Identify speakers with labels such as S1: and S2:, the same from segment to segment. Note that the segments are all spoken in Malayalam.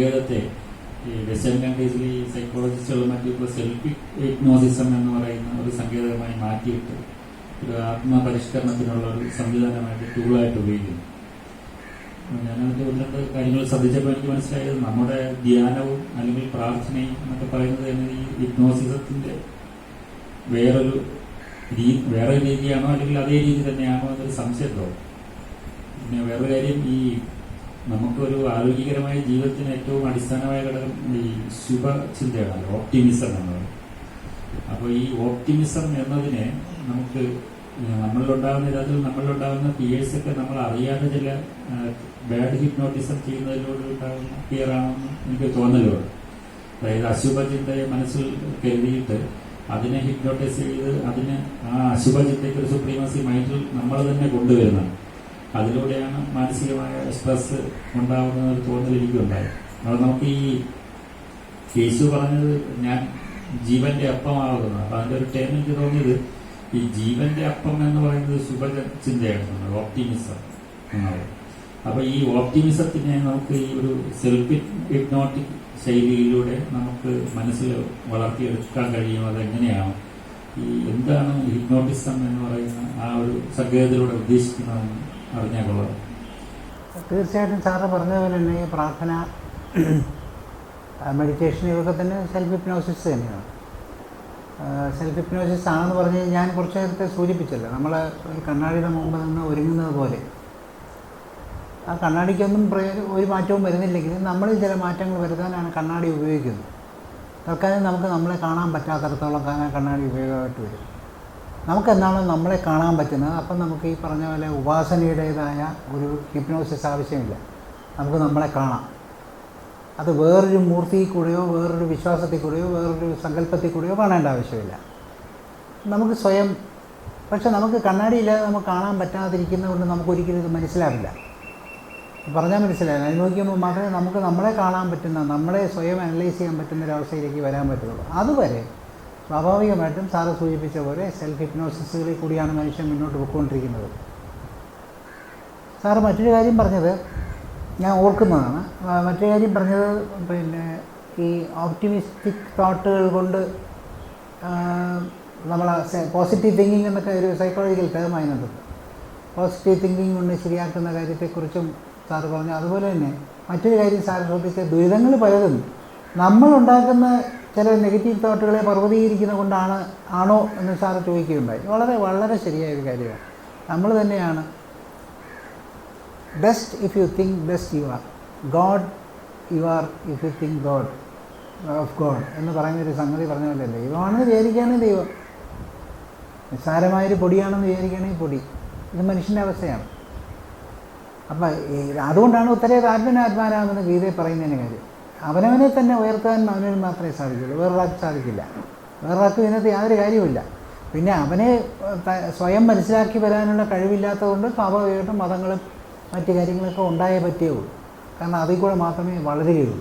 S1: സങ്കേതത്തെ ഈ വെസ്റ്റേൺ കൺട്രീസിൽ ഈ സൈക്കോളജിസ്റ്റുകളും മറ്റും സെൽഫി ഹിപ്നോസിസം എന്ന് പറയുന്ന ഒരു സങ്കേതമായി മാറ്റിയിട്ട് ഒരു ആത്മപരിഷ്കരണത്തിനുള്ള ഒരു സംവിധാനമായിട്ട് ടൂളായിട്ട് ഉപയോഗിക്കുന്നു. ഞാനതിന്റെ ഒന്ന് രണ്ട് കാര്യങ്ങൾ ശ്രദ്ധിച്ചപ്പോൾ എനിക്ക് മനസ്സിലായത് നമ്മുടെ ധ്യാനവും അല്ലെങ്കിൽ പ്രാർത്ഥനയും എന്നൊക്കെ പറയുന്നത് തന്നെ ഈ ഹിപ്നോസിസത്തിന്റെ വേറൊരു വേറെ രീതിയാണോ അല്ലെങ്കിൽ അതേ രീതി തന്നെയാണോ എന്നൊരു സംശയത്തോ പിന്നെ വേറൊരു കാര്യം ഈ നമുക്കൊരു ആരോഗ്യകരമായ ജീവിതത്തിന് ഏറ്റവും അടിസ്ഥാനമായ ഘടകം ഈ ശുഭചിന്തയാണ് ഓപ്റ്റിമിസം എന്നത് അപ്പോൾ ഈ ഓപ്റ്റിമിസം എന്നതിനെ നമുക്ക് നമ്മളിലുണ്ടാകുന്ന ഇതിൽ നമ്മളിലുണ്ടാകുന്ന പിയേഴ്സ് ഒക്കെ നമ്മൾ അറിയാതെ ചില ബാഡ് ഹിപ്നോട്ടിസം ചെയ്യുന്നതിലൂടെ ഉണ്ടാകുന്ന ഫിയർ ആണെന്ന് എനിക്ക് തോന്നലുണ്ട്. അതായത് അശുഭചിന്തയെ മനസ്സിൽ കരുതിയിട്ട് അതിനെ ഹിപ്നോട്ടൈസ് ചെയ്ത് അതിന് ആ അശുഭചിന്തയ്ക്ക് ഒരു സുപ്രീമസി മൈൻഡിൽ നമ്മൾ തന്നെ കൊണ്ടുവരുന്നത് അതിലൂടെയാണ് മാനസികമായ സ്ട്രെസ് ഉണ്ടാകുന്ന ഒരു തോന്നൽ എനിക്കുണ്ടായത്. അത് നമുക്ക് ഈ യേശു പറഞ്ഞത് ഞാൻ ജീവന്റെ അപ്പമാകുന്നത് അപ്പൊ അതിന്റെ ഒരു ടേം എനിക്ക് തോന്നിയത് ഈ ജീവന്റെ അപ്പം എന്ന് പറയുന്നത് ശുഭ ചിന്തയാണ് ഓപ്റ്റിമിസം എന്നുള്ളത് അപ്പൊ ഈ ഓപ്റ്റിമിസത്തിനെ നമുക്ക് ഈ ഒരു സെൽഫ് ഹിപ്നോട്ടിക് ശൈലിയിലൂടെ നമുക്ക് മനസ്സിൽ വളർത്തിയെടുക്കാൻ കഴിയും. അതെങ്ങനെയാണ്? ഈ എന്താണ് ഹിപ്നോട്ടിസം എന്ന് പറയുന്ന ആ ഒരു സങ്കേതത്തിലൂടെ ഉദ്ദേശിക്കുന്നതെന്ന് അറിഞ്ഞാൽ കൊള്ളാം
S2: തീർച്ചയായിട്ടും സാറ് പറഞ്ഞ പോലെ തന്നെ ഈ പ്രാർത്ഥന മെഡിറ്റേഷൻ ഇതൊക്കെ തന്നെ സെൽഫ് ഹിപ്നോസിസ് തന്നെയാണ്. സെൽഫ് ഹിപ്നോസിസ് ആണെന്ന് പറഞ്ഞ് ഞാൻ കുറച്ച് നേരത്തെ സൂചിപ്പിച്ചല്ലോ. നമ്മൾ ഒരു കണ്ണാടിയുടെ മുമ്പ് നിന്ന് ഒരുങ്ങുന്നത് പോലെ. ആ കണ്ണാടിക്കൊന്നും ഒരു മാറ്റവും വരുന്നില്ലെങ്കിലും നമ്മൾ ചില മാറ്റങ്ങൾ വരുത്താനാണ് കണ്ണാടി ഉപയോഗിക്കുന്നത്. തൽക്കാലം നമുക്ക് നമ്മളെ കാണാൻ പറ്റാത്തടത്തോളം കണ്ണാടി ഉപയോഗമായിട്ട് വരും. നമുക്ക് എന്നാണോ നമ്മളെ കാണാൻ പറ്റുന്നത്? അപ്പം നമുക്ക് ഈ പറഞ്ഞ പോലെ ഉപാസനയുടേതായ ഒരു ഹിപ്നോസിസ് ആവശ്യമില്ല. നമുക്ക് നമ്മളെ കാണാം. അത് വേറൊരു മൂർത്തിയിൽ കൂടെയോ വേറൊരു വിശ്വാസത്തിൽ കൂടെയോ വേറൊരു സങ്കല്പത്തിൽ കൂടെയോ കാണേണ്ട ആവശ്യമില്ല. നമുക്ക് സ്വയം പക്ഷെ നമുക്ക് കണ്ണാടിയില്ലാതെ നമുക്ക് കാണാൻ പറ്റാതിരിക്കുന്നതുകൊണ്ട് നമുക്ക് ഒരിക്കലും ഇത് മനസ്സിലാവില്ല. പറഞ്ഞാൽ മനസ്സിലാവില്ല. അനുഭവിക്കുമ്പോൾ മാത്രമേ നമുക്ക് നമ്മളെ കാണാൻ പറ്റുന്ന നമ്മളെ സ്വയം അനലൈസ് ചെയ്യാൻ പറ്റുന്ന അവസ്ഥയിലേക്ക് വരാൻ പറ്റുള്ളൂ. അതുവരെ സ്വാഭാവികമായിട്ടും സാറ് സൂചിപ്പിച്ച പോലെ സെൽഫ് ഹിപ്നോസിസുകളിൽ കൂടിയാണ് മനുഷ്യൻ മുന്നോട്ട് പോയിക്കൊണ്ടിരിക്കുന്നത്. സാറ് മറ്റൊരു കാര്യം പറഞ്ഞത് ഞാൻ ഓർക്കുന്നതാണ്. മറ്റൊരു കാര്യം പറഞ്ഞത് പിന്നെ ഈ ഓപ്റ്റിമിസ്റ്റിക് തോട്ടുകൾ കൊണ്ട് നമ്മൾ പോസിറ്റീവ് തിങ്കിങ് എന്നൊക്കെ ഒരു സൈക്കോളജിക്കൽ ടേം അതിനകത്ത് പോസിറ്റീവ് തിങ്കിങ് കൊണ്ട് ശരിയാക്കുന്ന കാര്യത്തെക്കുറിച്ചും സാറ് പറഞ്ഞു. അതുപോലെ തന്നെ മറ്റൊരു കാര്യം സാർ ശ്രദ്ധിച്ച ദുരിതങ്ങൾ പലതും. നമ്മളുണ്ടാക്കുന്ന ചില നെഗറ്റീവ് തോട്ടുകളെ പർവതീകരിക്കുന്ന കൊണ്ടാണ് ആണോ എന്ന് സാറ് ചോദിക്കുകയുണ്ടായി. വളരെ വളരെ ശരിയായ ഒരു കാര്യമാണ്. നമ്മൾ തന്നെയാണ്. Best if you think best you are God you are if you think God of God എന്ന് പറയുന്ന ഒരു സംഗതി പറഞ്ഞ പോലെ ദൈവമാണെന്ന് വിചാരിക്കുകയാണെങ്കിൽ ദൈവം. നിസ്സാരമായൊരു പൊടിയാണെന്ന് വിചാരിക്കുകയാണെങ്കിൽ പൊടി. ഇത് മനുഷ്യന്റെ അവസ്ഥയാണ്. അപ്പം അതുകൊണ്ടാണ് ഉത്തരേത് ആത്മനാത്മാരാമെന്ന് ഗീതയെ പറയുന്നതിന് കാര്യം. അവനവനെ തന്നെ ഉയർത്താൻ അവനവന് മാത്രമേ സാധിക്കുള്ളൂ വേറൊരാൾക്ക് സാധിക്കില്ല. വേറൊരാൾക്ക് ഇതിനകത്ത് യാതൊരു കാര്യമില്ല പിന്നെ അവനെ സ്വയം മനസ്സിലാക്കി വരാനുള്ള കഴിവില്ലാത്തതുകൊണ്ട് സ്വാഭാവികമായിട്ടും മതങ്ങളും മറ്റു കാര്യങ്ങളൊക്കെ ഉണ്ടായേ പറ്റിയുള്ളൂ കാരണം അതിൽ കൂടെ മാത്രമേ വളരുകയുള്ളൂ.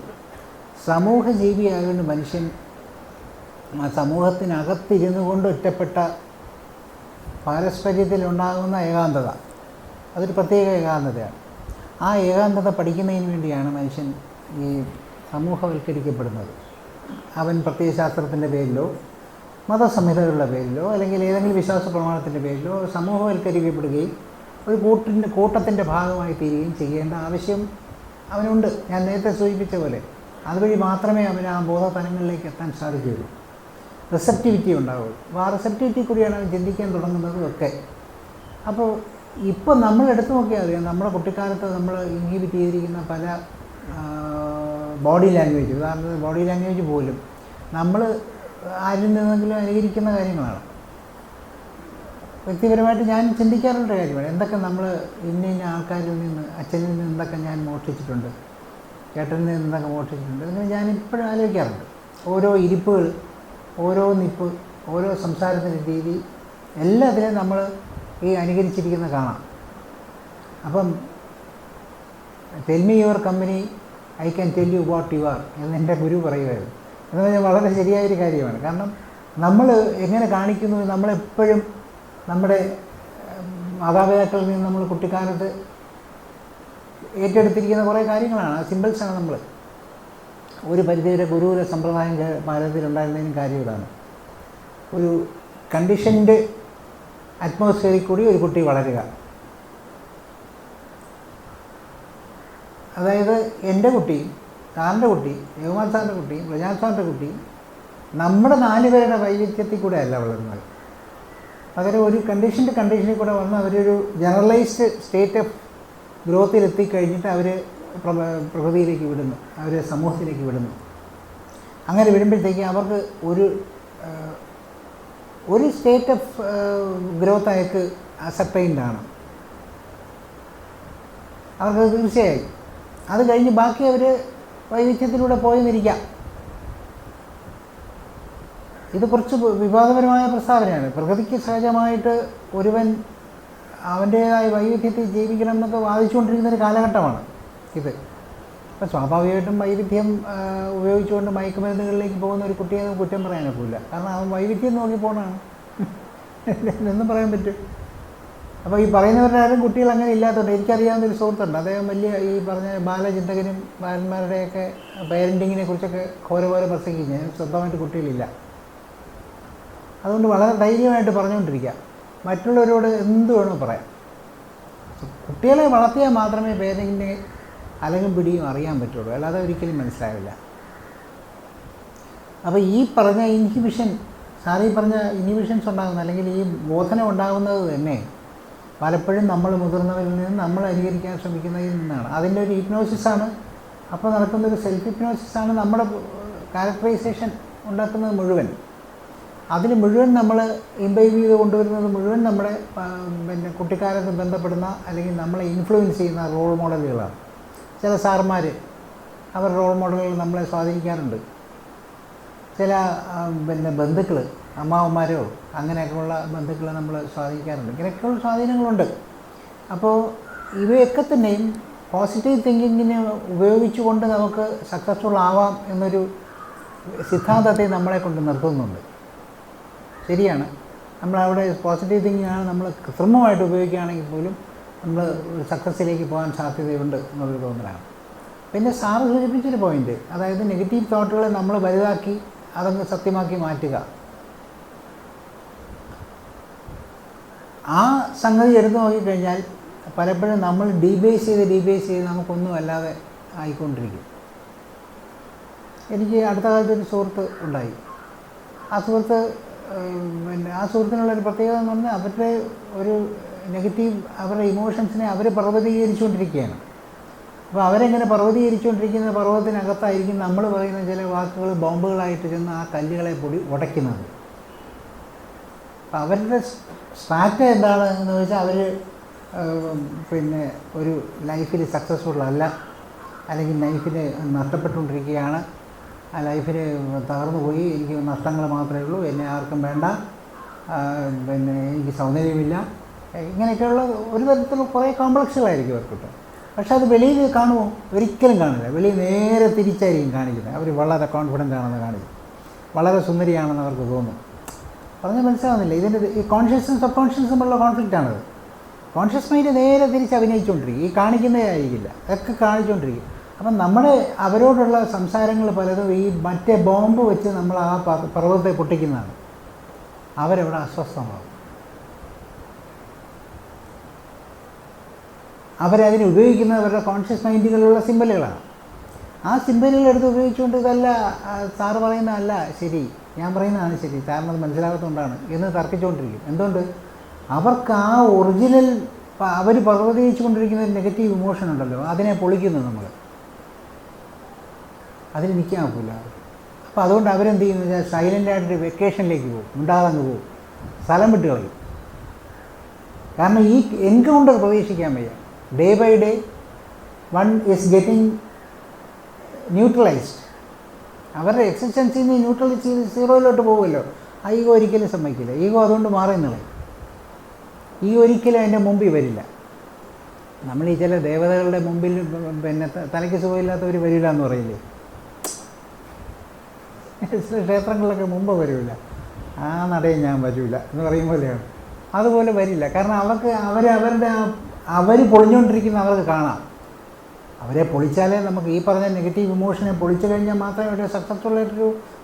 S2: സമൂഹ ജീവിയായതുകൊണ്ട് മനുഷ്യൻ സമൂഹത്തിനകത്തിരുന്നു കൊണ്ട് ഒറ്റപ്പെട്ട പാരസ്പര്യത്തിലുണ്ടാകുന്ന ഏകാന്തത അതൊരു പ്രത്യേക ഏകാന്തതയാണ്. ആ ഏകാന്തത പഠിക്കുന്നതിന് വേണ്ടിയാണ് മനുഷ്യൻ ഈ സമൂഹവൽക്കരിക്കപ്പെടുന്നത്. അവൻ പ്രത്യയശാസ്ത്രത്തിന്റെ പേരിലോ മതസംഹിതകളുടെ പേരിലോ അല്ലെങ്കിൽ ഏതെങ്കിലും വിശ്വാസ പ്രമാണത്തിന്റെ പേരിലോ സമൂഹവൽക്കരിക്കപ്പെടുകയും ഒരു കൂട്ടിന്റെ കൂട്ടത്തിന്റെ ഭാഗമായി തീരുകയും ചെയ്യേണ്ട ആവശ്യം അവനുണ്ട്. ഞാൻ നേരത്തെ സൂചിപ്പിച്ച പോലെ അതുവഴി മാത്രമേ അവന് ആ ബോധതലങ്ങളിലേക്ക് എത്താൻ സാധിക്കുകയുള്ളൂ. റിസപ്റ്റിവിറ്റി ഉണ്ടാവുള്ളൂ. അപ്പോൾ ആ റിസപ്റ്റിവിറ്റി കൂടിയാണ് അവൻ ചിന്തിക്കാൻ തുടങ്ങുന്നതും ഒക്കെ. അപ്പോൾ ഇപ്പോൾ നമ്മൾ എടുത്തു നോക്കിയാൽ അറിയാം നമ്മുടെ കുട്ടിക്കാലത്ത് നമ്മൾ ഇൻഹിബിറ്റ് ചെയ്തിരിക്കുന്ന പല ബോഡി ലാംഗ്വേജ് ഉദാഹരണത്തിന് ബോഡി ലാംഗ്വേജ് പോലും നമ്മൾ ആരിൽ നിന്നെങ്കിലും അനുകരിക്കുന്ന കാര്യങ്ങളാണ്. വ്യക്തിപരമായിട്ട് ഞാൻ ചിന്തിക്കാറുള്ള കാര്യമാണ്. എന്തൊക്കെ നമ്മൾ ഇന്ന ഇന്ന ആൾക്കാരിൽ നിന്ന് അച്ഛനിൽ നിന്ന് എന്തൊക്കെ ഞാൻ മോഷ്ടിച്ചിട്ടുണ്ട് ചേട്ടനിൽ നിന്ന് എന്തൊക്കെ മോഷ്ടിച്ചിട്ടുണ്ട് അങ്ങനെ ഞാൻ ഇപ്പോഴും ആലോചിക്കാറുണ്ട്. ഓരോ ഇരിപ്പുകൾ ഓരോ നിപ്പ് ഓരോ സംസാരത്തിന്റെ രീതി എല്ലാത്തിലും നമ്മൾ ഈ അനുകരിച്ചിരിക്കുന്ന കാണാം. അപ്പം tell me your company I can tell you what you are എന്ന് എന്റെ ഗുരു പറയുമായിരുന്നു. എന്ന് പറഞ്ഞാൽ വളരെ ശരിയായൊരു കാര്യമാണ്. കാരണം നമ്മൾ എങ്ങനെ കാണിക്കുന്നു നമ്മളെപ്പോഴും നമ്മുടെ മാതാപിതാക്കളിൽ നിന്ന് നമ്മൾ കുട്ടിക്കാലത്ത് ഏറ്റെടുത്തിരിക്കുന്ന കുറേ കാര്യങ്ങളാണ്. സിമ്പിൾസാണ് നമ്മൾ. ഒരു പരിധിവരെ ഗുരുവിലെ സമ്പ്രദായം ഭാരതത്തിൽ ഉണ്ടായിരുന്നതിനും കാര്യം ഇതാണ്. ഒരു കണ്ടീഷൻഡ് അറ്റ്മോസ്ഫിയറിൽ കൂടി ഒരു കുട്ടി വളരുക. അതായത് എന്റെ കുട്ടി സാറിന്റെ കുട്ടി രഘുമാൻ സാറിന്റെ കുട്ടി പ്രജാത് സാറിന്റെ കുട്ടി നമ്മുടെ നാല് പേരുടെ വൈവിധ്യത്തിൽ കൂടെ അല്ല വളരുന്നത്. പകരം ഒരു കണ്ടീഷന്റെ കണ്ടീഷനിൽ കൂടെ വന്ന് അവരൊരു ജനറലൈസ്ഡ് സ്റ്റേറ്റ് ഓഫ് ഗ്രോത്തിൽ എത്തിക്കഴിഞ്ഞിട്ട് അവർ പ്രകൃതിയിലേക്ക് വിടുന്നു അവർ സമൂഹത്തിലേക്ക് വിടുന്നു. അങ്ങനെ വിടുമ്പോഴത്തേക്ക് അവർക്ക് ഒരു ഒരു സ്റ്റേറ്റ് ഓഫ് ഗ്രോത്ത് അയാൾക്ക് അസർട്ടൈൻഡ് ആണ്. അവർക്ക് തീർച്ചയായും അത് കഴിഞ്ഞ് ബാക്കി അവർ വൈവിധ്യത്തിലൂടെ പോയെന്നിരിക്കാം. ഇത് കുറച്ച് വിവാദപരമായ പ്രസ്താവനയാണ്. പ്രകൃതിക്ക് സഹജമായിട്ട് ഒരുവൻ അവന്റേതായ വൈവിധ്യത്തിൽ ജീവിക്കണം എന്നൊക്കെ വാദിച്ചുകൊണ്ടിരിക്കുന്ന ഒരു കാലഘട്ടമാണ് ഇത്. അപ്പം സ്വാഭാവികമായിട്ടും വൈവിധ്യം ഉപയോഗിച്ചുകൊണ്ട് മയക്കുമരുന്നുകളിലേക്ക് പോകുന്ന ഒരു കുട്ടിയെ കുറ്റം പറയാനൊക്കില്ല കാരണം അവൻ വൈവിധ്യം നോക്കി പോകണമാണ് എന്നും പറയാൻ പറ്റും. അപ്പോൾ ഈ പറയുന്നവരുടെ ആരും കുട്ടികൾ അങ്ങനെ ഇല്ലാത്തതുകൊണ്ട് എനിക്കറിയാവുന്ന ഒരു സുഹൃത്തുണ്ട്. അദ്ദേഹം വലിയ ഈ പറഞ്ഞ ബാലചിന്തകനും ബാലന്മാരുടെയൊക്കെ പേരന്റിങ്ങിനെ കുറിച്ചൊക്കെ ഘോരഘോര പ്രസംഗിക്കും. ഞാൻ സ്വന്തമായിട്ട് കുട്ടികളില്ല. അതുകൊണ്ട് വളരെ ധൈര്യമായിട്ട് പറഞ്ഞുകൊണ്ടിരിക്കുക. മറ്റുള്ളവരോട് എന്ത് വേണോ പറയാം. കുട്ടികളെ വളർത്തിയാൽ മാത്രമേ പേരന്റിന്റെ അലകും പിടിയും അറിയാൻ പറ്റുള്ളൂ. അല്ലാതെ ഒരിക്കലും മനസ്സിലാവില്ല. അപ്പോൾ ഈ പറഞ്ഞ ഇൻഹിബിഷൻ സാറീ പറഞ്ഞ ഇൻഹിബിഷൻസ് ഉണ്ടാകുന്ന അല്ലെങ്കിൽ ഈ ബോധനം ഉണ്ടാകുന്നത് തന്നെ പലപ്പോഴും നമ്മൾ മുതിർന്നവരിൽ നിന്ന് നമ്മൾ അനുകരിക്കാൻ ശ്രമിക്കുന്നതിൽ നിന്നാണ്. അതിന്റെ ഒരു ഹിപ്നോസിസാണ് അപ്പോൾ നടക്കുന്ന ഒരു സെൽഫ് ഹിപ്നോസിസാണ് നമ്മുടെ ക്യാരക്ടറൈസേഷൻ ഉണ്ടാക്കുന്നത് മുഴുവൻ. അതിന് മുഴുവൻ നമ്മൾ ഇമ്പൈവ് ചെയ്ത് കൊണ്ടുവരുന്നത് മുഴുവൻ നമ്മുടെ പിന്നെ കുട്ടിക്കാലത്ത് ബന്ധപ്പെടുന്ന അല്ലെങ്കിൽ നമ്മളെ ഇൻഫ്ലുവൻസ് ചെയ്യുന്ന റോൾ മോഡലുകളാണ് ചില സാർമാർ അവർ റോൾ മോഡലുകൾ നമ്മളെ സ്വാധീനിക്കാറുണ്ട്. ചില പിന്നെ ബന്ധുക്കൾ അമ്മാവന്മാരോ അങ്ങനെയൊക്കെയുള്ള ബന്ധുക്കളെ നമ്മൾ സ്വാധീനിക്കാറുണ്ട്. ഇങ്ങനെയൊക്കെയുള്ള സ്വാധീനങ്ങളുണ്ട്. അപ്പോൾ ഇവയൊക്കെ തന്നെയും പോസിറ്റീവ് തിങ്കിങ്ങിനെ ഉപയോഗിച്ചുകൊണ്ട് നമുക്ക് സക്സസ്ഫുൾ ആവാം എന്നൊരു സിദ്ധാന്തത്തെ നമ്മളെ കൊണ്ട് നിർത്തുന്നുണ്ട്. ശരിയാണ്. നമ്മളവിടെ പോസിറ്റീവ് തിങ്കിങ് ആണ് നമ്മൾ കൃത്രിമമായിട്ട് ഉപയോഗിക്കുകയാണെങ്കിൽ പോലും നമ്മൾ സക്സസ്സിലേക്ക് പോകാൻ സാധ്യതയുണ്ട് എന്നുള്ളൊരു തോന്നലാണ്. പിന്നെ സാറ് സൂചിപ്പിച്ചൊരു പോയിന്റ് അതായത് നെഗറ്റീവ് തോട്ടുകളെ നമ്മൾ വലുതാക്കി അതങ്ങ് സത്യമാക്കി മാറ്റുക. ആ സംഗതി എടുത്തു നോക്കിക്കഴിഞ്ഞാൽ പലപ്പോഴും നമ്മൾ ഡീബേസ് ചെയ്ത് ഡീബേസ് ചെയ്ത് നമുക്കൊന്നും അല്ലാതെ ആയിക്കൊണ്ടിരിക്കും. എനിക്ക് അടുത്ത കാലത്ത് ഒരു സുഹൃത്ത് ഉണ്ടായി. ആ സുഹൃത്ത് പിന്നെ ആ സുഹൃത്തിനുള്ളൊരു പ്രത്യേകത എന്ന് പറഞ്ഞാൽ അവരുടെ ഒരു നെഗറ്റീവ് അവരുടെ ഇമോഷൻസിനെ അവർ പർവതീകരിച്ചുകൊണ്ടിരിക്കുകയാണ് അപ്പോൾ അവരെങ്ങനെ പർവതീകരിച്ചുകൊണ്ടിരിക്കുന്ന പർവതത്തിനകത്തായിരിക്കും നമ്മൾ പറയുന്ന ചില വാക്കുകൾ ബോംബുകളായിട്ട് ചെന്ന് ആ കല്ലുകളെ പൊടി ഉടയ്ക്കുന്നത്. അപ്പം അവരുടെ സ്ട്രാറ്റ എന്താണ് എന്ന് വെച്ചാൽ അവർ പിന്നെ ഒരു ലൈഫിൽ സക്സസ്ഫുൾ അല്ല അല്ലെങ്കിൽ ലൈഫിൽ നഷ്ടപ്പെട്ടുകൊണ്ടിരിക്കുകയാണ് ആ ലൈഫിൽ തകർന്നു പോയി എനിക്ക് നഷ്ടങ്ങൾ മാത്രമേ ഉള്ളൂ എന്നെ ആർക്കും വേണ്ട പിന്നെ എനിക്ക് സൗന്ദര്യമില്ല. ഇങ്ങനെയൊക്കെയുള്ള ഒരു തരത്തിലുള്ള കുറേ കോംപ്ലക്സുകളായിരിക്കും അവർക്കിട്ട് പക്ഷെ അത് വെളിയിൽ കാണുമോ? ഒരിക്കലും കാണില്ല. വെളിയിൽ നേരെ തിരിച്ചായിരിക്കും കാണിക്കുന്നത്. അവർ വളരെ കോൺഫിഡന്റ് ആണെന്ന് കാണിക്കും. വളരെ സുന്ദരിയാണെന്ന് അവർക്ക് തോന്നും. പറഞ്ഞാൽ മനസ്സിലാവുന്നില്ല. ഇതിന്റെ ഈ കോൺഷ്യസും സബ് കോൺഷ്യസും തമ്മിലുള്ള കോൺഫ്ലിക്റ്റാണത് കോൺഷ്യസ് മൈൻഡ് നേരെ തിരിച്ച് അഭിനയിച്ചുകൊണ്ടിരിക്കും ഈ കാണിക്കുന്നതേ ആയിരിക്കില്ല ഒക്കെ കാണിച്ചുകൊണ്ടിരിക്കും അപ്പം നമ്മുടെ അവരോടുള്ള സംസാരങ്ങൾ പലതും ഈ മറ്റേ ബോംബ് വെച്ച് നമ്മൾ ആ പർവതത്തെ പൊട്ടിക്കുന്നതാണ്. അവരവിടെ അസ്വസ്ഥമാകും അവരതിന് ഉപയോഗിക്കുന്ന അവരുടെ കോൺഷ്യസ് മൈൻഡുകളുള്ള സിമ്പലുകളാണ് ആ സിമ്പലുകൾ എടുത്ത് ഉപയോഗിച്ചുകൊണ്ട് ഇതല്ല സാറ് പറയുന്നതല്ല ശരി. ഞാൻ പറയുന്നതാണ് ശരി. കാരണം അത് മനസ്സിലാകത്തുകൊണ്ടാണ് എന്ന് തർക്കിച്ചുകൊണ്ടിരിക്കും. എന്തുകൊണ്ട്? അവർക്ക് ആ ഒറിജിനൽ അവർ പ്രവർത്തിച്ചു കൊണ്ടിരിക്കുന്ന നെഗറ്റീവ് ഇമോഷൻ ഉണ്ടല്ലോ. അതിനെ പൊളിക്കുന്നു നമ്മൾ അതിന് നിൽക്കാൻ ഒക്കില്ല അപ്പോൾ അതുകൊണ്ട് അവരെന്ത് ചെയ്യുന്നു വെച്ചാൽ സൈലന്റായിട്ടൊരു വെക്കേഷനിലേക്ക് പോകും. ഉണ്ടാതങ്ങ് പോകും. സ്ഥലം വിട്ട് കളയും. കാരണം ഈ എൻകൗണ്ടർ പ്രതീക്ഷിക്കാൻ വയ്യ. Day by day one is getting neutralised അവരുടെ എക്സിസ്റ്റൻസിൽ നിന്ന് ന്യൂട്രലിറ്റി സീറോയിലോട്ട് പോകുമല്ലോ ആ ഈഗോ ഒരിക്കലും സമ്മതിക്കില്ല. ഈഗോ അതുകൊണ്ട് മാറി നിങ്ങളെ ഈ ഒരിക്കലും അതിന്റെ മുമ്പിൽ വരില്ല. നമ്മൾ ഈ ചില ദേവതകളുടെ മുമ്പിൽ പിന്നെ തലയ്ക്ക് സുഖമില്ലാത്തവർ വരില്ല എന്ന് പറയില്ലേ? ക്ഷേത്രങ്ങളിലൊക്കെ മുമ്പ് വരില്ല ആ നടയും ഞാൻ വരില്ല എന്ന് പറയും പോലെയാണ്. അതുപോലെ വരില്ല. കാരണം അവർക്ക് അവർ അവരുടെ അവർ പൊളിഞ്ഞുകൊണ്ടിരിക്കുന്ന അവർക്ക് കാണാം. അവരെ പൊളിച്ചാലേ നമുക്ക് ഈ പറഞ്ഞ നെഗറ്റീവ് ഇമോഷനെ പൊളിച്ചു കഴിഞ്ഞാൽ മാത്രമേ ഒരു സക്സസ്ഫുൾ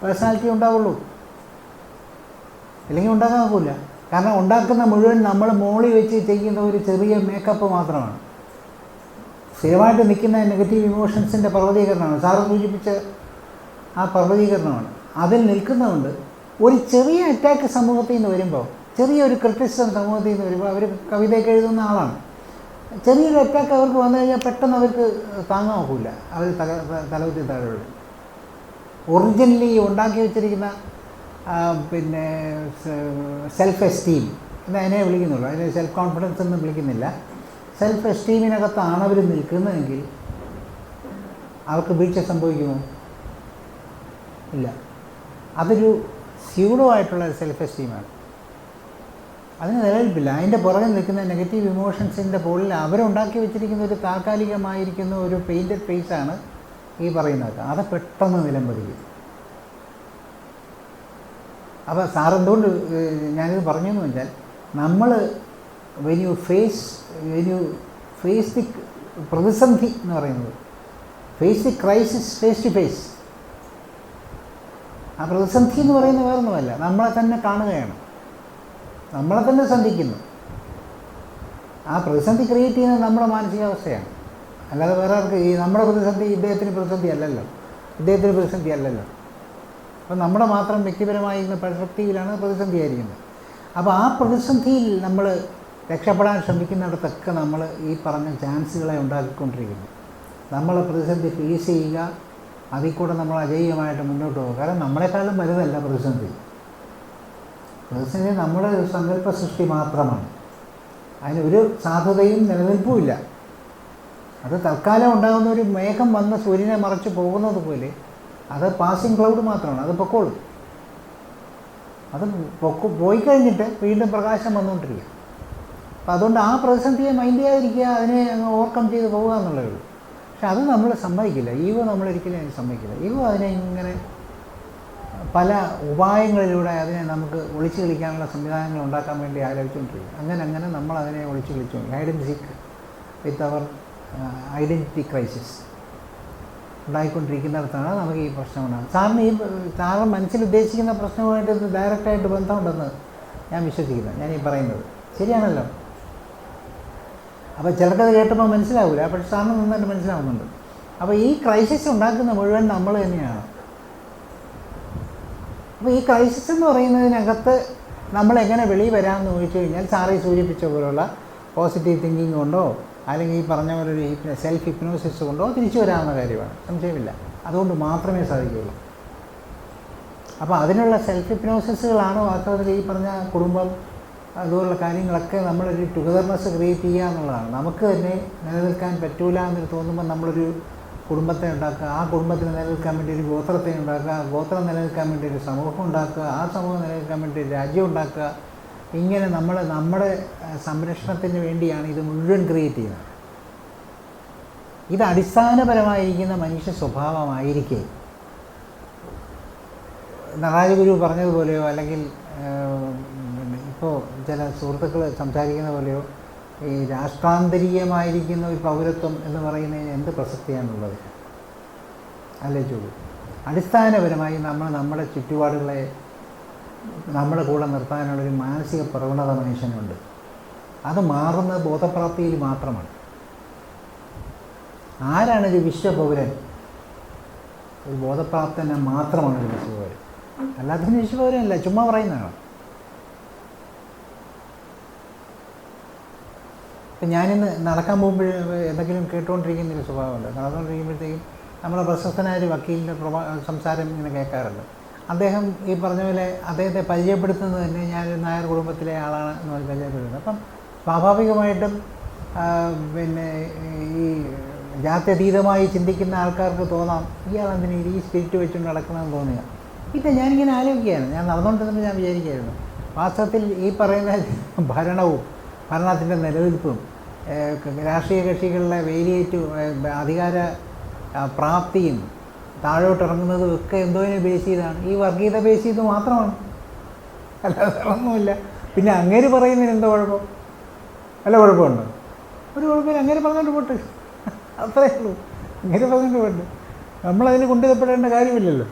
S2: പേഴ്സണാലിറ്റി ഉണ്ടാവുള്ളൂ. അല്ലെങ്കിൽ ഉണ്ടാക്കാൻ നോക്കില്ല കാരണം ഉണ്ടാക്കുന്ന മുഴുവൻ നമ്മൾ മോളി വെച്ച് ചെയ്യുന്ന ഒരു ചെറിയ മേക്കപ്പ് മാത്രമാണ്. സ്ഥിരമായിട്ട് നിൽക്കുന്ന നെഗറ്റീവ് ഇമോഷൻസിന്റെ പർവതീകരണമാണ് സാറ് സൂചിപ്പിച്ച ആ പർവതീകരണമാണ് അതിൽ നിൽക്കുന്നതുകൊണ്ട് ഒരു ചെറിയ അറ്റാക്ക് സമൂഹത്തിൽ നിന്ന് വരുമ്പോൾ ചെറിയൊരു ക്രിറ്റിസിസം സമൂഹത്തിൽ നിന്ന് വരുമ്പോൾ അവർ കവിതയൊക്കെ എഴുതുന്ന ആളാണ്. ചെറിയൊരു അറ്റാക്ക് അവർക്ക് വന്നു കഴിഞ്ഞാൽ പെട്ടെന്ന് അവർക്ക് താങ്ങാൻ നോക്കില്ല അവർ തല തലകുത്തി താഴെ വീഴും ഒറിജിനലി ഉണ്ടാക്കി വെച്ചിരിക്കുന്ന പിന്നെ സെൽഫ് എസ്റ്റീം എന്ന് അതിനെ വിളിക്കുന്നുള്ളൂ. അതിനെ സെൽഫ് കോൺഫിഡൻസ് എന്ന് വിളിക്കുന്നില്ല. സെൽഫ് എസ്റ്റീമിനകത്താണ് അവർ നിൽക്കുന്നതെങ്കിൽ അവർക്ക് വീഴ്ച സംഭവിക്കുമോ? ഇല്ല. അതൊരു സ്യൂഡോ ആയിട്ടുള്ള സെൽഫ് എസ്റ്റീമാണ് അതിന് നിലനിൽപ്പില്ല. അതിന്റെ പുറകെ നിൽക്കുന്ന നെഗറ്റീവ് ഇമോഷൻസിന്റെ പോളിൽ അവരുണ്ടാക്കി വെച്ചിരിക്കുന്ന ഒരു താൽക്കാലികമായിരിക്കുന്ന ഒരു പെയിന്റഡ് ഫേസാണ് ഈ പറയുന്നത്. അത് പെട്ടെന്ന് നിലം പതിക്കും അപ്പോൾ സാർ എന്തുകൊണ്ട് പറഞ്ഞു ഞാനിത് പറഞ്ഞതെന്ന് വെച്ചാൽ നമ്മൾ when you face when you face the പ്രതിസന്ധി എന്ന് പറയുന്നത് face the crisis face to face ആ പ്രതിസന്ധി എന്ന് പറയുന്നത് വേറൊന്നുമല്ല. നമ്മളെ തന്നെ കാണുകയാണ്. നമ്മളെ തന്നെ സന്ധിക്കുന്നു ആ പ്രതിസന്ധി ക്രിയേറ്റ് ചെയ്യുന്നത് നമ്മുടെ മാനസികാവസ്ഥയാണ്. അല്ലാതെ വേറെ ആർക്ക് ഈ നമ്മുടെ പ്രതിസന്ധി ഇദ്ദേഹത്തിന് പ്രതിസന്ധി അല്ലല്ലോ. ഇദ്ദേഹത്തിന് പ്രതിസന്ധി അല്ലല്ലോ. അപ്പം നമ്മുടെ മാത്രം പെർസ്പെക്റ്റീവിലാണ് പ്രതിസന്ധി ആയിരിക്കുന്നത്. അപ്പോൾ ആ പ്രതിസന്ധിയിൽ നമ്മൾ രക്ഷപ്പെടാൻ ശ്രമിക്കുന്നിടത്തൊക്കെ നമ്മൾ ഈ പറഞ്ഞ ചാൻസുകളെ ഉണ്ടാക്കിക്കൊണ്ടിരിക്കുന്നു. നമ്മളെ പ്രതിസന്ധി ഫേസ് ചെയ്യുക അതിൽ കൂടെ നമ്മൾ അജയ്യമായിട്ട് മുന്നോട്ട് പോകുക കാരണം നമ്മളെക്കാളും വലുതല്ല പ്രതിസന്ധി. പ്രതിസന്ധി നമ്മുടെ സങ്കല്പ സൃഷ്ടി മാത്രമാണ്. അതിന് ഒരു സാധുതയും നിലനിൽപ്പുമില്ല അത് തൽക്കാലം ഉണ്ടാകുന്ന ഒരു മേഘം വന്ന് സൂര്യനെ മറച്ച് പോകുന്നത് പോലെ അത് പാസിംഗ് ക്ലൗഡ് മാത്രമാണ്. അത് പൊക്കോളും. അത് പൊക്കു പോയി കഴിഞ്ഞിട്ട് വീണ്ടും പ്രകാശം വന്നുകൊണ്ടിരിക്കുക അപ്പം അതുകൊണ്ട് ആ പ്രതിസന്ധിയെ മൈൻഡ് ചെയ്യാതിരിക്കുക അതിനെ ഓവർകം ചെയ്ത് പോകുക എന്നുള്ളതേ ഉള്ളൂ. പക്ഷെ അത് നമ്മൾ സമ്മതിക്കില്ല. ഈഗോ നമ്മളൊരിക്കലും അതിന് സമ്മതിക്കില്ല. ഈഗോ അതിനെ ഇങ്ങനെ പല ഉപായങ്ങളിലൂടെ അതിനെ നമുക്ക് ഒളിച്ചു കളിക്കാനുള്ള സംവിധാനങ്ങൾ ഉണ്ടാക്കാൻ വേണ്ടി ആലോചിച്ചുകൊണ്ടിരിക്കും അങ്ങനെ അങ്ങനെ നമ്മൾ അതിനെ ഒളിച്ചു കളിച്ചു ഐഡന്റിക് വിത്ത് അവർ ഐഡന്റിറ്റി ക്രൈസിസ് ഉണ്ടായിക്കൊണ്ടിരിക്കുന്നിടത്താണ് നമുക്ക് ഈ പ്രശ്നം ഉണ്ടാകുന്നത്. സാറിന് ഈ സാറ് മനസ്സിൽ ഉദ്ദേശിക്കുന്ന പ്രശ്നവുമായിട്ട് ഡയറക്റ്റായിട്ട് ബന്ധമുണ്ടെന്ന് ഞാൻ വിശ്വസിക്കുന്നു. ഞാൻ ഈ പറയുന്നത് ശരിയാണല്ലോ. അപ്പോൾ ചിലർക്കത് കേട്ടപ്പോൾ മനസ്സിലാവില്ല പക്ഷെ സാറിന് നന്നായിട്ട് മനസ്സിലാവുന്നുണ്ട്. അപ്പോൾ ഈ ക്രൈസിസ് ഉണ്ടാക്കുന്ന മുഴുവൻ നമ്മൾ തന്നെയാണ്. അപ്പോൾ ഈ ക്രൈസിസ് എന്ന് പറയുന്നതിനകത്ത് നമ്മൾ എങ്ങനെ വെളിയിൽ വരാമെന്ന് ചോദിച്ചു കഴിഞ്ഞാൽ സാറി സൂചിപ്പിച്ച പോലുള്ള പോസിറ്റീവ് തിങ്കിങ് കൊണ്ടോ അല്ലെങ്കിൽ ഈ പറഞ്ഞ പോലെ ഒരു ഹിപ്നോ സെൽഫ് ഹിപ്നോസിസ് കൊണ്ടോ തിരിച്ചു വരാവുന്ന കാര്യമാണ്. സംശയമില്ല. അതുകൊണ്ട് മാത്രമേ സാധിക്കുകയുള്ളൂ. അപ്പോൾ അതിനുള്ള സെൽഫ് ഹിപ്നോസിസുകളാണ് വാസ്തവത്തിൽ ഈ പറഞ്ഞ കുടുംബം അതുപോലുള്ള കാര്യങ്ങളൊക്കെ നമ്മളൊരു ടുഗദർനെസ് ക്രിയേറ്റ് ചെയ്യുക എന്നുള്ളതാണ്. നമുക്ക് തന്നെ നിലനിൽക്കാൻ പറ്റൂല എന്ന് തോന്നുമ്പോൾ നമ്മളൊരു കുടുംബത്തെ ഉണ്ടാക്കുക ആ കുടുംബത്തിന് നിലനിൽക്കാൻ വേണ്ടി ഒരു ഗോത്രത്തെ ഉണ്ടാക്കുക ഗോത്രം നിലനിൽക്കാൻ വേണ്ടി ഒരു സമൂഹം ഉണ്ടാക്കുക ആ സമൂഹം നിലനിൽക്കാൻ വേണ്ടി ഒരു രാജ്യം ഉണ്ടാക്കുക. ഇങ്ങനെ നമ്മൾ നമ്മുടെ സംരക്ഷണത്തിന് വേണ്ടിയാണ് ഇത് മുഴുവൻ ക്രിയേറ്റ് ചെയ്യുന്നത്. ഇത് അടിസ്ഥാനപരമായിരിക്കുന്ന മനുഷ്യ സ്വഭാവമായിരിക്കെ. നാരാജഗുരു പറഞ്ഞതുപോലെയോ അല്ലെങ്കിൽ ഇപ്പോൾ ചില സുഹൃത്തുക്കൾ സംസാരിക്കുന്ന പോലെയോ ഈ രാഷ്ട്രാന്തരീയമായിരിക്കുന്ന ഒരു പൗരത്വം എന്ന് പറയുന്നതിന് എന്ത് പ്രസക്തിയാണുള്ളത്? ആലോചിച്ചോളൂ അടിസ്ഥാനപരമായി നമ്മൾ നമ്മുടെ ചുറ്റുപാടുകളെ നമ്മുടെ കൂടെ നിർത്താനുള്ളൊരു മാനസിക പ്രവണത മനുഷ്യനുണ്ട്. അത് മാറുന്നത് ബോധപ്രാപ്തിയിൽ മാത്രമാണ്. ആരാണ് ഒരു വിശ്വപൗരൻ? ഒരു ബോധപ്രാപ്തന മാത്രമാണ് ഒരു വിശ്വപൗരൻ. അല്ലാതെ വിശ്വപൗരനല്ല ചുമ്മാ പറയുന്നതാണ്. ഇപ്പം ഞാനിന്ന് നടക്കാൻ പോകുമ്പോൾ എന്തെങ്കിലും കേട്ടുകൊണ്ടിരിക്കുന്ന ഒരു സ്വഭാവമുണ്ട്. നടന്നുകൊണ്ടിരിക്കുമ്പോഴത്തേക്കും നമ്മുടെ പ്രശസ്തനായ ഒരു വക്കീലിന്റെ പ്രഭാ സംസാരം ഇങ്ങനെ കേൾക്കാറുണ്ട്. അദ്ദേഹം ഈ പറഞ്ഞ പോലെ അദ്ദേഹത്തെ പരിചയപ്പെടുത്തുന്നത് തന്നെ ഞാനൊരു നായർ കുടുംബത്തിലെ ആളാണ് എന്ന് പറഞ്ഞ് പരിചയപ്പെടുന്നത് അപ്പം സ്വാഭാവികമായിട്ടും പിന്നെ ഈ ജാത്യതീതമായി ചിന്തിക്കുന്ന ആൾക്കാർക്ക് തോന്നാം ഇയാൾ എന്തിനു ഈ സ്പിരിറ്റ് വെച്ചുകൊണ്ട് നടക്കണമെന്ന് തോന്നുക ഇത് ഞാനിങ്ങനെ ആലോചിക്കുകയാണ്. ഞാൻ നടന്നുകൊണ്ടിരുന്നപ്പോൾ ഞാൻ വിചാരിക്കുകയായിരുന്നു വാസ്തവത്തിൽ ഈ പറയുന്ന ഭരണവും ഭരണത്തിന്റെ നിലനിൽപ്പും രാഷ്ട്രീയ കക്ഷികളിലെ വേലിയേറ്റ് അധികാര പ്രാപ്തിയും താഴോട്ടിറങ്ങുന്നതും ഒക്കെ എന്തോനെ ബേസ് ചെയ്താണ് ഈ വർഗീയത ബേസ് ചെയ്ത് മാത്രമാണ്. അല്ലാതെ വേറെ പിന്നെ അങ്ങേര് പറയുന്നതിന് എന്താ കുഴപ്പം? വല്ല കുഴപ്പമുണ്ടോ? ഒരു കുഴപ്പമില്ല. അങ്ങേര് പറഞ്ഞുകൊണ്ട് പോട്ട്. അത്രയേ ഉള്ളൂ. അങ്ങേര് പറഞ്ഞുകൊണ്ട് പോട്ട്. നമ്മളതിന് കൊണ്ടുവരപ്പെടേണ്ട കാര്യമില്ലല്ലോ.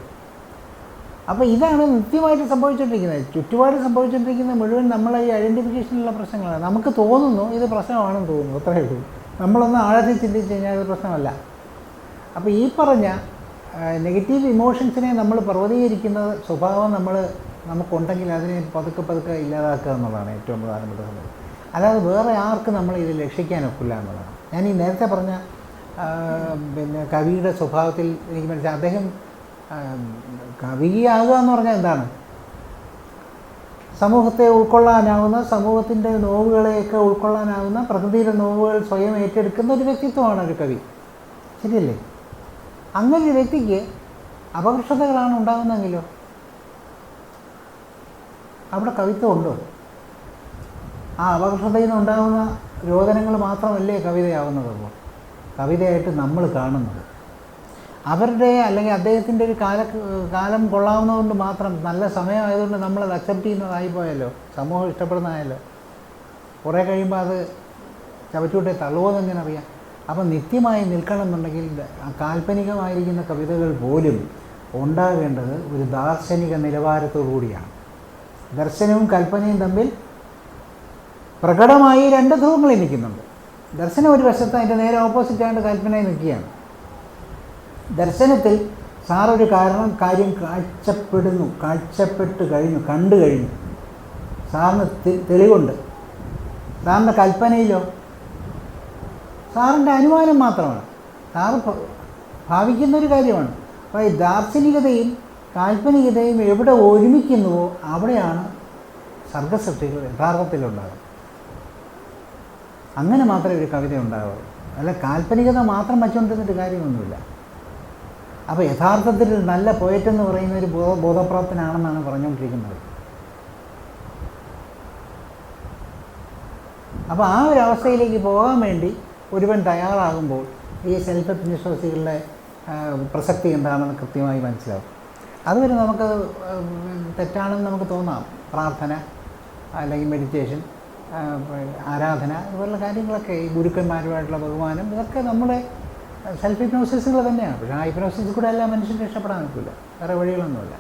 S2: അപ്പോൾ ഇതാണ് നിത്യമായിട്ട് സംഭവിച്ചുകൊണ്ടിരിക്കുന്നത് ചുറ്റുപാട് സംഭവിച്ചുകൊണ്ടിരിക്കുന്ന മുഴുവൻ നമ്മൾ ഈ ഐഡന്റിഫിക്കേഷനിലുള്ള പ്രശ്നങ്ങളാണ്. നമുക്ക് തോന്നുന്നു ഇത് പ്രശ്നമാണെന്ന് തോന്നുന്നു അത്രയേ ഉള്ളൂ. നമ്മളൊന്ന് ആഴത്തിൽ ചിന്തിച്ച് കഴിഞ്ഞാൽ ഇത് പ്രശ്നമല്ല. അപ്പോൾ ഈ പറഞ്ഞ നെഗറ്റീവ് ഇമോഷൻസിനെ നമ്മൾ പർവതീകരിക്കുന്ന സ്വഭാവം നമ്മൾ നമുക്കുണ്ടെങ്കിൽ അതിനെ പതുക്കെ പതുക്കെ ഇല്ലാതാക്കുക എന്നുള്ളതാണ് ഏറ്റവും പ്രധാനപ്പെട്ട സംഭവം. അല്ലാതെ വേറെ ആർക്കും നമ്മൾ ഇത് രക്ഷിക്കാനൊക്കില്ല എന്നുള്ളതാണ്. ഞാൻ ഈ നേരത്തെ പറഞ്ഞ പിന്നെ കവിയുടെ സ്വഭാവത്തിൽ എനിക്ക് മനസ്സിലായി. അദ്ദേഹം കവിയാകുക എന്ന് പറഞ്ഞാൽ എന്താണ്? സമൂഹത്തെ ഉൾക്കൊള്ളാനാവുന്ന സമൂഹത്തിന്റെ നോവുകളെയൊക്കെ ഉൾക്കൊള്ളാനാവുന്ന പ്രകൃതിയുടെ നോവുകൾ സ്വയം ഏറ്റെടുക്കുന്ന ഒരു വ്യക്തിത്വമാണ് ഒരു കവി. ശരിയല്ലേ? അങ്ങനെ ഒരു വ്യക്തിക്ക് അപകർഷതകളാണ് ഉണ്ടാകുന്നതെങ്കിലോ? അവിടെ കവിത്വം ഉണ്ടോ ആ അപകർഷതയിൽ നിന്നുണ്ടാകുന്ന രോദനങ്ങൾ മാത്രമല്ലേ കവിതയാവുന്നത് അപ്പോൾ? കവിതയായിട്ട് നമ്മൾ കാണുന്നത്. അവരുടെ അല്ലെങ്കിൽ അദ്ദേഹത്തിന്റെ ഒരു കാല കാലം കൊള്ളാവുന്നതുകൊണ്ട് മാത്രം നല്ല സമയമായതുകൊണ്ട് നമ്മളത് അക്സെപ്റ്റ് ചെയ്യുന്നതായി പോയല്ലോ സമൂഹം ഇഷ്ടപ്പെടുന്നതായല്ലോ കുറേ കഴിയുമ്പോൾ അത് ചവച്ചൂട്ടെ തള്ളുവോന്ന് എങ്ങനെ അറിയാം? അപ്പം നിത്യമായി നിൽക്കണം എന്നുണ്ടെങ്കിൽ ആ കാൽപ്പനികമായിരിക്കുന്ന കവിതകൾ പോലും ഉണ്ടാകേണ്ടത് ഒരു ദാർശനിക നിലവാരത്തോടു കൂടിയാണ്. ദർശനവും കൽപ്പനയും തമ്മിൽ പ്രകടമായി രണ്ട് ധ്രുവങ്ങളിൽ നിൽക്കുന്നുണ്ട്. ദർശനം ഒരു വശത്ത് അതിന്റെ നേരെ ഓപ്പോസിറ്റ് ആയിട്ട് കൽപ്പനയിൽ നിൽക്കുകയാണ്. ദർശനത്തിൽ സാറൊരു കാരണം കാര്യം കാഴ്ചപ്പെടുന്നു കാഴ്ചപ്പെട്ട് കഴിഞ്ഞു കണ്ടു കഴിഞ്ഞു. സാറിന് തെളിവുണ്ട്. സാറിന്റെ കൽപ്പനയിലോ? സാറിന്റെ അനുമാനം മാത്രമാണ്. സാറ് ഭാവിക്കുന്നൊരു കാര്യമാണ്. അപ്പോൾ ഈ ദാർശനികതയും കാൽപ്പനികതയും എവിടെ ഒരുമിക്കുന്നുവോ അവിടെയാണ് സർഗസൃഷ്ടികൾ യഥാർത്ഥത്തിലുണ്ടാകും അങ്ങനെ മാത്രമേ ഒരു കവിത ഉണ്ടാകുള്ളൂ അല്ല കാൽപ്പനികത മാത്രം വച്ചുകൊണ്ടിരുന്നിട്ട് കാര്യമൊന്നുമില്ല. അപ്പോൾ യഥാർത്ഥത്തിൽ നല്ല പോയറ്റ് എന്ന് പറയുന്ന ഒരു ബോധ ബോധപ്രാപ്തനാണെന്നാണ് പറഞ്ഞുകൊണ്ടിരിക്കുന്നത്. അപ്പോൾ ആ ഒരു അവസ്ഥയിലേക്ക് പോകാൻ വേണ്ടി ഒരുവൻ തയ്യാറാകുമ്പോൾ ഈ സെൽഫ് വിശ്വാസികളുടെ പ്രസക്തി എന്താണെന്ന് കൃത്യമായി മനസ്സിലാവും. അതുവരെ നമുക്ക് തെറ്റാണെന്ന് നമുക്ക് തോന്നാം. പ്രാർത്ഥന അല്ലെങ്കിൽ മെഡിറ്റേഷൻ ആരാധന അതുപോലുള്ള കാര്യങ്ങളൊക്കെ ഈ ഗുരുക്കന്മാരുമായിട്ടുള്ള ബഹുമാനം ഇതൊക്കെ നമ്മുടെ സെൽഫ് ഹിപ്നോസിസുകൾ തന്നെയാണ്. പക്ഷേ ആ ഹിപ്നോസിസ് കൂടെ എല്ലാം മനുഷ്യൻ രക്ഷപ്പെടാൻ പറ്റില്ല വേറെ വഴികളൊന്നുമില്ല.